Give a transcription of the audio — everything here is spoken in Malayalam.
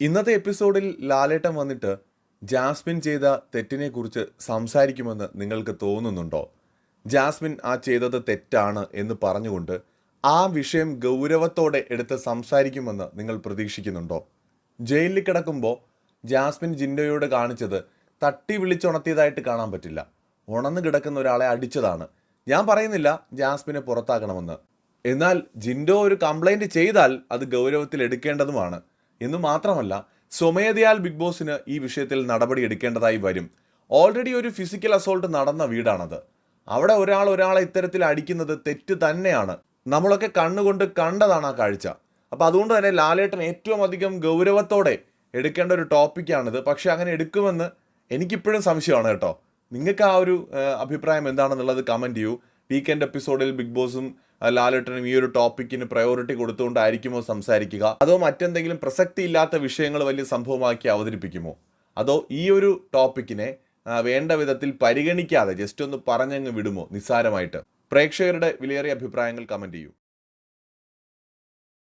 ഇന്നത്തെ എപ്പിസോഡിൽ ലാലേട്ടൻ വന്നിട്ട് ജാസ്മിൻ ചെയ്ത തെറ്റിനെക്കുറിച്ച് സംസാരിക്കുമെന്ന് നിങ്ങൾക്ക് തോന്നുന്നുണ്ടോ? ജാസ്മിൻ ആ ചെയ്തത് തെറ്റാണ് എന്ന് പറഞ്ഞുകൊണ്ട് ആ വിഷയം ഗൗരവത്തോടെ എടുത്ത് സംസാരിക്കുമെന്ന് നിങ്ങൾ പ്രതീക്ഷിക്കുന്നുണ്ടോ? ജയിലിൽ കിടക്കുമ്പോൾ ജാസ്മിൻ ജിൻഡോയോട് കാണിച്ചത് തട്ടി വിളിച്ചുണർത്തിയതായിട്ട് കാണാൻ പറ്റില്ല. ഉണന്ന് കിടക്കുന്ന ഒരാളെ അടിച്ചതാണ്. ഞാൻ പറയുന്നില്ല ജാസ്മിനെ പുറത്താക്കണമെന്ന്. എന്നാൽ ജിൻഡോ ഒരു കംപ്ലൈന്റ് ചെയ്താൽ അത് ഗൗരവത്തിൽ എടുക്കേണ്ടതുമാണ്. എന്ന് മാത്രമല്ല സ്വമേധയാൽ ബിഗ് ബോസിന് ഈ വിഷയത്തിൽ നടപടി എടുക്കേണ്ടതായി വരും. ഓൾറെഡി ഒരു ഫിസിക്കൽ അസോൾട്ട് നടന്ന വീടാണത്. അവിടെ ഒരാൾ ഒരാളെ ഇത്തരത്തിൽ അടിക്കുന്നത് തെറ്റ് തന്നെയാണ്. നമ്മളൊക്കെ കണ്ണുകൊണ്ട് കണ്ടതാണ് ആ കാഴ്ച. അപ്പോൾ അതുകൊണ്ട് തന്നെ ലാലേട്ടൻ ഏറ്റവും അധികം ഗൗരവത്തോടെ എടുക്കേണ്ട ഒരു ടോപ്പിക്കാണിത് പക്ഷേ അങ്ങനെ എടുക്കുമെന്ന് എനിക്കിപ്പോഴും സംശയമാണ് കേട്ടോ. നിങ്ങൾക്ക് ആ ഒരു അഭിപ്രായം എന്താണെന്നുള്ളത് കമന്റ് ചെയ്യൂ. വീക്കെൻഡ് എപ്പിസോഡിൽ ബിഗ് ബോസും ലാലേട്ടനും ഈ ഒരു ടോപ്പിക്കിന് പ്രയോറിറ്റി കൊടുത്തുകൊണ്ടായിരിക്കുമോ സംസാരിക്കുക? അതോ മറ്റെന്തെങ്കിലും പ്രസക്തി ഇല്ലാത്ത വിഷയങ്ങൾ വലിയ സംഭവമാക്കി അവതരിപ്പിക്കുമോ? അതോ ഈ ഒരു ടോപ്പിക്കിനെ വേണ്ട വിധത്തിൽ പരിഗണിക്കാതെ ജസ്റ്റ് ഒന്ന് പറഞ്ഞങ്ങ് വിടുമോ നിസ്സാരമായിട്ട്? പ്രേക്ഷകരുടെ വിലയേറിയ അഭിപ്രായങ്ങൾ കമന്റ് ചെയ്യൂ.